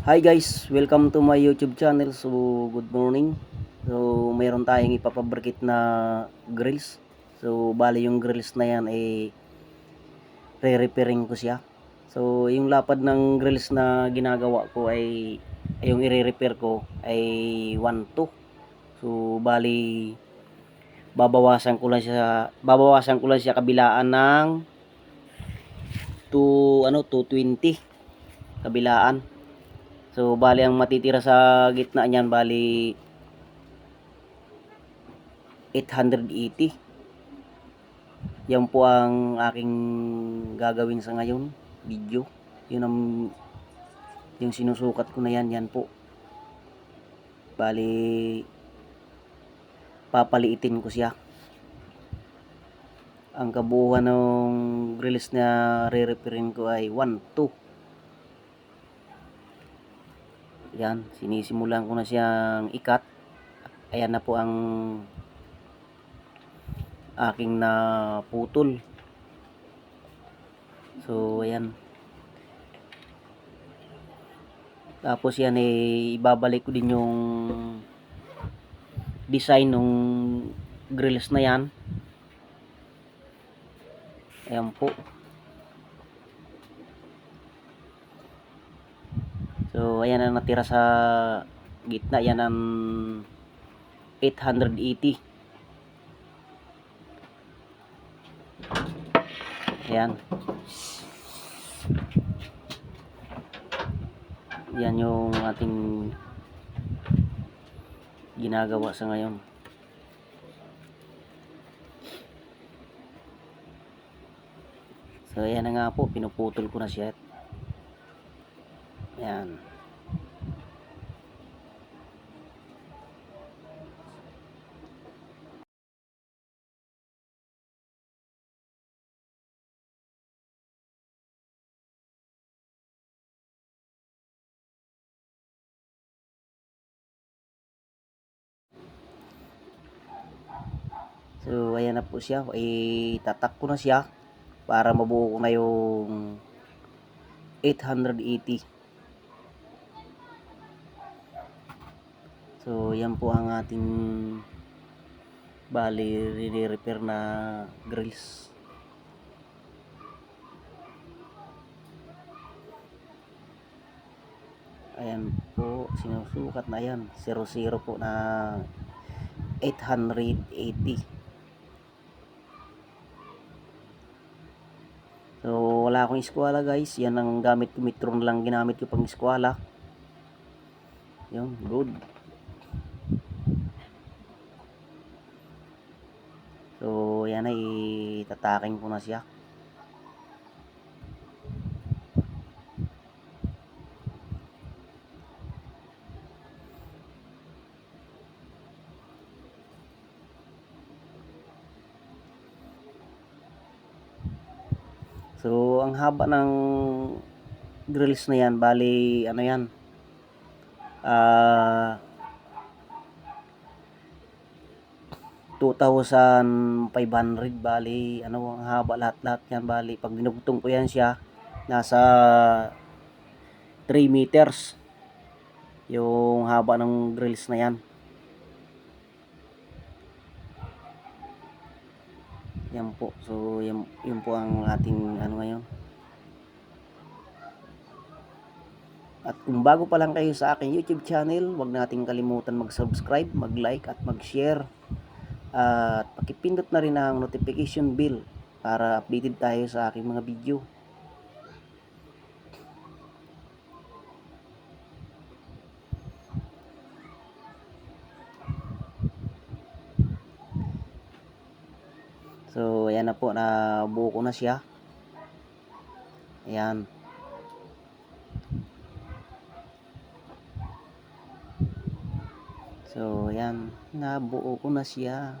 Hi guys, welcome to my YouTube channel. So, good morning. So, mayroon tayong ipapabrikit na grills. So, bali yung grills na yan ay re-repairing ko siya. So, yung lapad ng grills na ginagawa ko ay yung i-repair ko ay 1.2. So, bali babawasan ko lang siya babawasan ko lang siya kabilaan ng 2 ano 220 kabilaan So, bali ang matitira sa gitna niyan, bali 880. Yan po ang aking gagawin sa ngayon, video. Yun ang yung sinusukat ko na yan, yan po. Bali papaliitin ko siya. Ang kabuuan ng grills na re-repairin ko ay 1, 2. Yan, sinisimulan ko na siyang ikat. Ayan na po ang aking na putol. So, ayan. Tapos yan eh, ibabalik ko din yung design ng grills na yan. Ayan po. So, ayan ang natira sa gitna. Yan ang 880. Ayan. Yan yung ating ginagawa sa ngayon. So, ayan na nga po. Pinuputol ko na siya. Ayan. So, ayan na po siya. Itatak ko na siya para mabuo ko na yung 880. So, yan po ang ating bali re-repair na grills. Ayan po, sinusukat na yan. 00 po na 880. So, wala akong eskwala guys. Yan ang gamit ko. Metron lang ginamit ko pang eskwala. Yun, good. So, yan ay tataking ko na siya. So, ang haba ng grills na yan, bali, ano yan, ah, 2,500 bali, ano, ang haba lahat-lahat yan, bali, pag dinugtong ko yan siya, nasa 3 meters, yung haba ng grills na yan. Yan po. So, yan, yun po ang ating ano ngayon. At kung bago pa lang kayo sa aking YouTube channel, huwag nating kalimutan mag-subscribe, mag-like at mag-share. At pakipindot na rin ang notification bell para updated tayo sa aking mga video. So, ayan na po, na buo ko na siya. Ayan. So, ayan, nabuo ko na siya.